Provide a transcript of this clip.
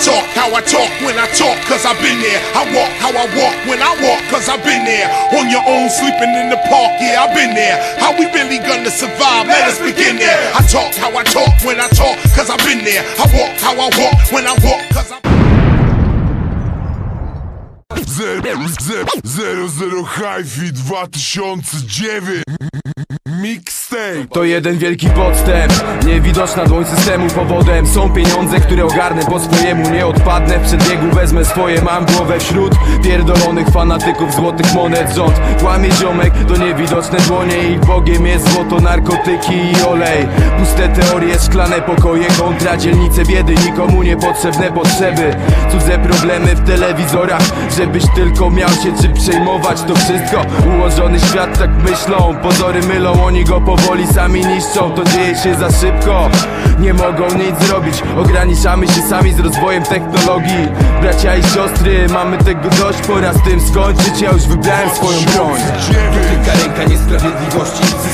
talk how I talk when I talk, cause I've been there. I walk how I walk when I walk, cause I've been there. On your own, sleeping in the park, yeah, I've been there. How we really gonna survive? Let us begin there. I talk how I talk when I talk, cause I've been there. I walk how I walk when I walk, cause I'm. Zero, zero, zero, zero Hi-Fi 2009 Mixtape To jeden wielki podstęp Niewidoczna dłoń systemu powodem. Są pieniądze, które ogarnę po swojemu Nie odpadnę w przedbiegu, wezmę swoje Mam głowę wśród pierdolonych fanatyków Złotych monet. Rząd Kłamie ziomek, to niewidoczne dłonie Ich bogiem jest złoto, narkotyki i olej. Puste teorie, szklane pokoje Kontra dzielnice biedy, nikomu niepotrzebne potrzeby Cudze problemy w telewizorach. Żebyś tylko miał się czym przejmować To wszystko, ułożony świat tak myślą. Pozory mylą, oni go powoli sami niszczą To dzieje się za szybko. Nie mogą nic zrobić Ograniczamy się sami z rozwojem technologii. Bracia i siostry, mamy tego dość Pora z tym skończyć. Ja już wybrałem swoją broń. Tylko ręka niesprawiedliwości